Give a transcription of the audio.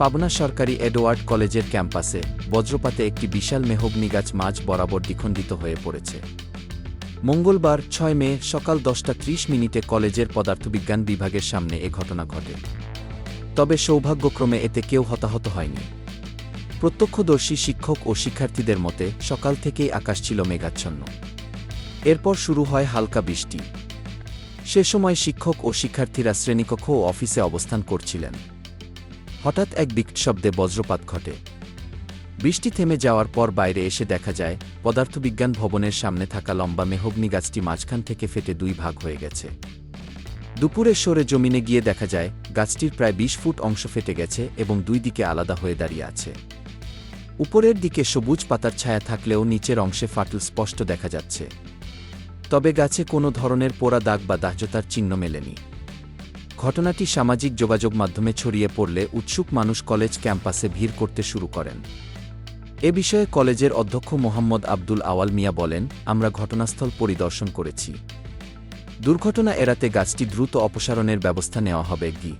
পাবনা সরকারি এডওয়ার্ড কলেজের ক্যাম্পাসে বজ্রপাতে একটি বিশাল মেহগনি গাছ মাঝ বরাবর দ্বিখণ্ডিত হয়ে পড়েছে। মঙ্গলবার, ছয় মে, সকাল দশটা ত্রিশ মিনিটে কলেজের পদার্থবিজ্ঞান বিভাগের সামনে এ ঘটনা ঘটে। তবে সৌভাগ্যক্রমে এতে কেউ হতাহত হয়নি। প্রত্যক্ষদর্শী, শিক্ষক ও শিক্ষার্থীদের মতে, সকাল থেকেই আকাশ ছিল মেঘাচ্ছন্ন। এরপর শুরু হয় হালকা বৃষ্টি। সে সময় শিক্ষক ও শিক্ষার্থীরা শ্রেণীকক্ষ ও অফিসে অবস্থান করছিলেন। হঠাৎ এক বিকট শব্দে বজ্রপাত ঘটে। বৃষ্টি থেমে যাওয়ার পর বাইরে এসে দেখা যায়, পদার্থবিজ্ঞান ভবনের সামনে থাকা লম্বা মেহগ্নি গাছটি মাঝখান থেকে ফেটে দুই ভাগ হয়ে গেছে। দুপুরের সরে জমিনে গিয়ে দেখা যায়, গাছটির প্রায় ২০ ফুট অংশ ফেটে গেছে এবং দুই দিকে আলাদা হয়ে দাঁড়িয়ে আছে। উপরের দিকে সবুজ পাতার ছায়া থাকলেও নিচের অংশে ফাটল স্পষ্ট দেখা যাচ্ছে। তবে গাছে কোনো ধরনের পোড়া দাগ বা দাহ্যতার চিহ্ন মেলেনি। ঘটনাটি সামাজিক যোগাযোগ মাধ্যমে ছড়িয়ে পড়লে উৎসুক মানুষ কলেজ ক্যাম্পাসে ভিড় করতে শুরু করেন। এ বিষয়ে কলেজের অধ্যক্ষ মোহাম্মদ আব্দুল আওয়াল মিয়া বলেন, আমরা ঘটনাস্থল পরিদর্শন করেছি। দুর্ঘটনা এড়াতে গাছটি দ্রুত অপসারণের ব্যবস্থা নেওয়া হবে। গি